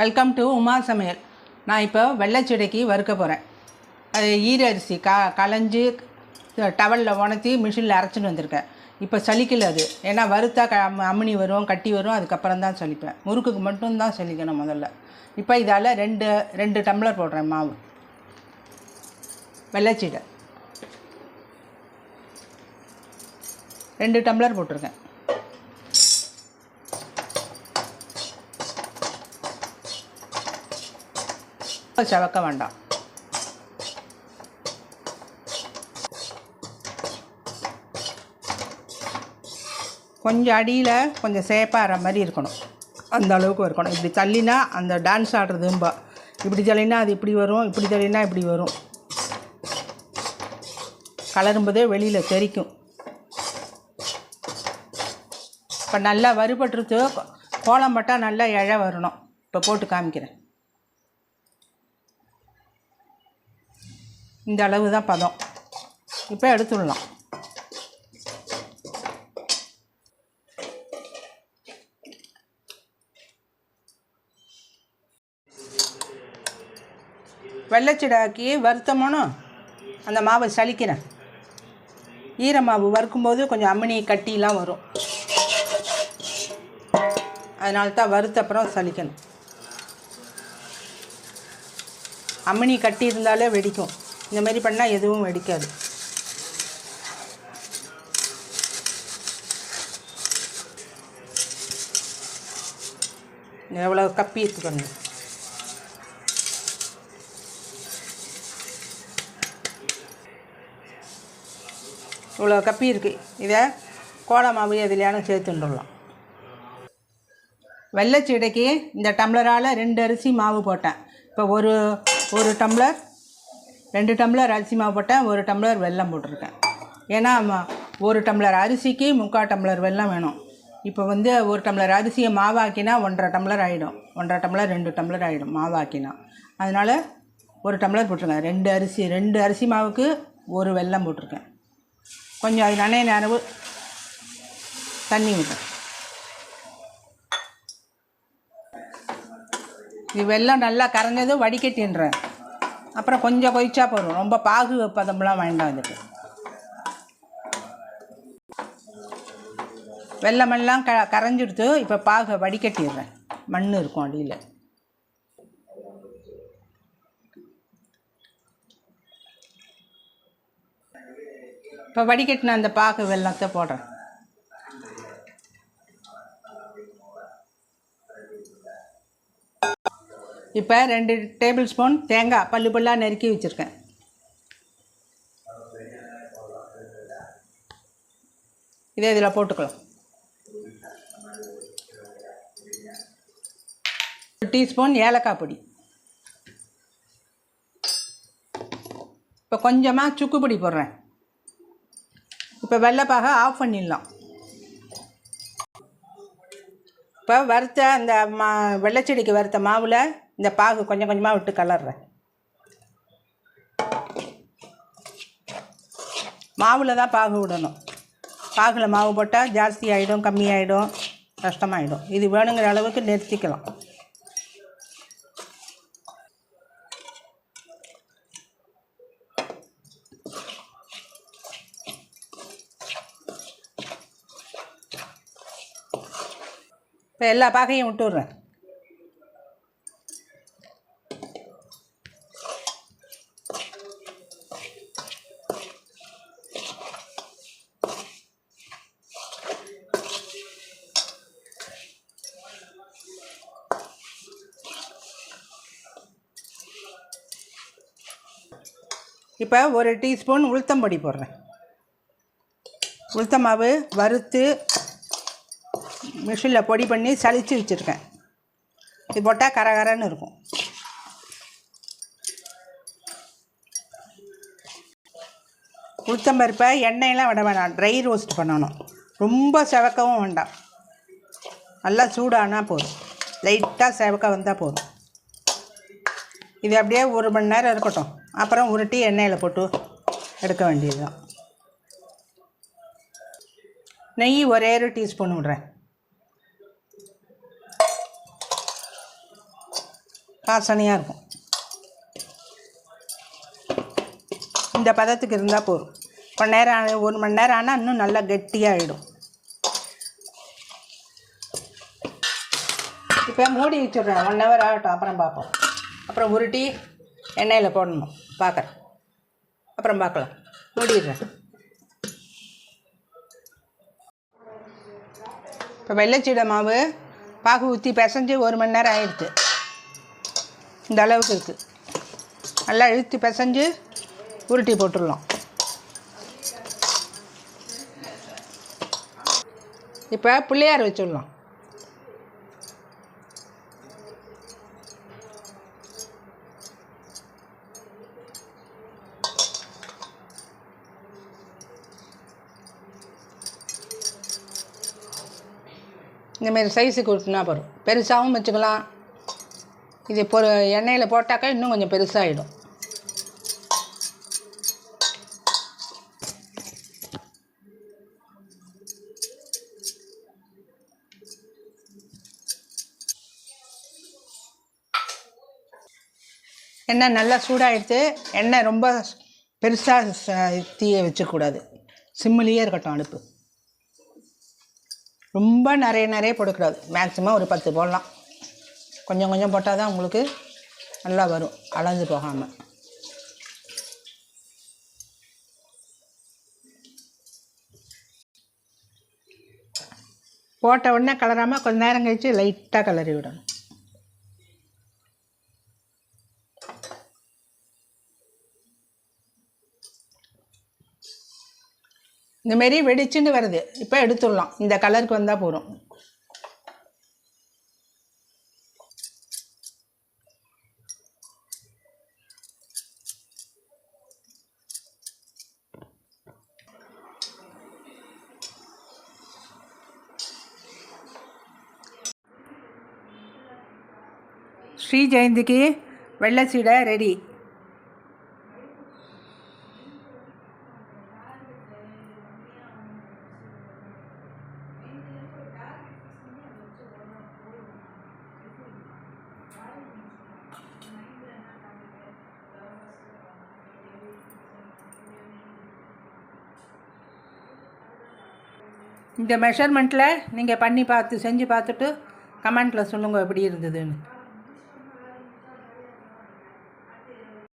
Welcome to Uma சமையல். நான் இப்போ வெள்ளைச்செடிக்கு வறுக்க போகிறேன் அது ஈர அரிசி க களைஞ்சி டவலில் உணர்த்தி மிஷினில் அரைச்சிட்டு வந்திருக்கேன். இப்போ சலிக்கல அது. ஏன்னா வறுத்தா க அம்மினி வரும் கட்டி வரும் அதுக்கப்புறம் தான் சலிப்பேன் முறுக்குக்கு மட்டும்தான் சலிக்கணும் முதல்ல. இப்போ இதால் ரெண்டு ரெண்டு டம்ளர் போடுறேன் மாவு. வெள்ளைச்சீடை ரெண்டு டம்ளர் போட்டிருக்கேன். சவக்க வேண்டாம் கொஞ்சம் அடியில் கொஞ்சம் சேப்பாகிற மாதிரி இருக்கணும் அந்த அளவுக்கு இருக்கணும் இப்படி தள்ளினா அந்த டான்ஸ் ஆடுறதும்பா இப்படி தள்ளினா அது இப்படி வரும் இப்படி தள்ளினா இப்படி வரும் கலரும்போதே வெளியில் தெரிக்கும் இப்போ நல்லா வறுபட்டுருச்சு கோலம் பட்டால் நல்லா இழை வரணும் இப்போ போட்டு காமிக்கிறேன் இந்த அளவு தான் பதம். இப்போ எடுத்துடலாம். வெள்ளைச்சிடாக்கி வறுத்தமோனோ அந்த மாவை சலிக்கிறேன் ஈர மாவு வறுக்கும்போது கொஞ்சம் அம்மினி கட்டிலாம் வரும். அதனால தான் வறுத்த அப்புறம் சலிக்கணும் அம்மினி கட்டி இருந்தாலே வெடிக்கும். இந்த மாதிரி பண்ணால் எதுவும் வெடிக்காது. எவ்வளோ கப்பி இருக்கு பாருங்க. இவ்வளோ கப்பி இருக்குது இதை கோல மாவு எதுலையான சேர்த்துண்டுடலாம் வெள்ளைச்சீடைக்கு இந்த டம்ளரால் ரெண்டு அரிசி மாவு போட்டேன். இப்போ ஒரு ஒரு டம்ளர் ரெண்டு டம்ளர் அரிசி மாவு போட்டேன் ஒரு டம்ளர் வெல்லம் போட்டிருக்கேன். ஏன்னா ஒரு டம்ளர் அரிசிக்கு முக்கால் டம்ளர் வெல்லம் வேணும். இப்போ வந்து ஒரு டம்ளர் அரிசியை மாவாக்கினா ஒன்றரை டம்ளர் ஆகிடும் ஒன்றரை டம்ளர் ரெண்டு டம்ளர் ஆகிடும் மாவாக்கினா. அதனால் ஒரு டம்ளர் போட்டிருக்கேன். ரெண்டு அரிசி ரெண்டு அரிசி மாவுக்கு ஒரு வெல்லம் போட்டிருக்கேன். கொஞ்சம் அது நனைய நேரம் தண்ணி விட்டேன் இது வெல்லம் நல்லா கரைஞ்சதும் வடிகட்டின்றேன். அப்புறம் கொஞ்சம் கொதிச்சா போதும். ரொம்ப பாகு பதம்லாம் வேண்டாம் இதுக்கு. வெல்லமெல்லாம் க கரைஞ்சிடுத்து இப்போ பாகை வடிகட்டிடுறேன். மண் இருக்கும் அடியில். இப்போ வடிகட்டின அந்த பாகு வெள்ளத்தை போடுறேன். இப்போ ரெண்டு டேபிள் ஸ்பூன் தேங்காய் பல்லு பல்லாக நறுக்கி வச்சுருக்கேன். இதே இதில் போட்டுக்கலாம். ஒரு டீஸ்பூன் ஏலக்காய் பொடி. இப்போ கொஞ்சமாக சுக்கு பொடி போடுறேன். இப்போ வெள்ளைப்பாக ஆஃப் பண்ணிடலாம். இப்போ வறுத்த அந்த மா வெள்ளைச்செடிக்கு வறுத்த மாவில் இந்த பாகு கொஞ்சம் கொஞ்சமாக விட்டு கலர்றேன். மாவில் தான் பாகு விடணும். பாகில் மாவு போட்டால் ஜாஸ்தி ஆகிடும் கம்மி கஷ்டமாயிடும். இது வேணுங்கிற அளவுக்கு நிறுத்திக்கலாம். இப்போ எல்லா பாகையும் விட்டுடுறேன் விட்றேன் இப்போ ஒரு டீஸ்பூன் உளுத்தம் பொடி போடுறேன். உளுத்த மாவு வறுத்து மிஷினில் பொடி பண்ணி சளிச்சு வச்சுருக்கேன். இது போட்டால் கரகரன்னு இருக்கும். உளுத்தம்பருப்பை எண்ணெயெல்லாம் விட வேணாம். ட்ரை ரோஸ்ட் பண்ணணும். ரொம்ப செவக்கவும் வேண்டாம். நல்லா சூடானா போதும். லைட்டாக செவக்க வந்தால் போதும். இது அப்படியே ஒரு மணி நேரம் இருக்கட்டும். அப்புறம் உருட்டி எண்ணெயில் போட்டு எடுக்க வேண்டியது தான் நெய் ஒரே ஒரு டீஸ்பூன் விடுறேன். வாசனையாக இருக்கும். இந்த பதத்துக்கு இருந்தால் போதும். கொஞ்ச நேரம் ஒரு மணி நேரம் ஆனால் இன்னும் நல்லா கெட்டியாகிடும் இப்போ மூடி வச்சுடுறேன். ஒன் ஹவர் ஆகட்டும். அப்புறம் பார்ப்போம். அப்புறம் உருட்டி எண்ணெயில் போடணும். பார்க்குறேன். அப்புறம் பார்க்கலாம். மூடிடுறேன். இப்போ வெள்ளைச்சீடை மாவு பாகு ஊற்றி பிசைஞ்சு ஒரு மணி நேரம் ஆயிடுச்சு. இந்த அளவுக்கு இருக்குது நல்லா இழுத்து பிசைஞ்சு உருட்டி போட்டுடலாம். இப்போ பிள்ளையார் வச்சுடலாம். இந்தமாரி சைஸுக்கு கொடுத்துனா போதும். பெருசாகவும் வச்சுக்கலாம். இது பொ எண்ணெயில் போட்டாக்கா இன்னும் கொஞ்சம் பெருசாகிடும் எண்ணெய் நல்லா சூடாகிடுத்து எண்ணெய் ரொம்ப பெருசாக தீயை வச்சக்கூடாது சிம்மிலேயே இருக்கட்டும் அடுப்பு. ரொம்ப நிறைய நிறைய போடக்கூடாது. மேக்ஸிமம் ஒரு பத்து போடலாம். கொஞ்சம் கொஞ்சம் போட்டால் தான் உங்களுக்கு நல்லா வரும். அலைஞ்சு போகாமல் போட்ட உடனே கலராமல் கொஞ்ச நேரம் கழித்து லைட்டாக கலரி விடணும். இந்தமாரி வெடிச்சுன்னு வருது. இப்போ எடுத்துடலாம். இந்த கலருக்கு வந்தால் போதும். ஸ்ரீ ஜெயந்திக்கு வெள்ளை சீடை ரெடி இந்த மெஷர்மெண்ட்டில் நீங்கள் பண்ணி பார்த்து செஞ்சு பார்த்துட்டு கமெண்ட்டில் சொல்லுங்கள் எப்படி இருந்ததுன்னு.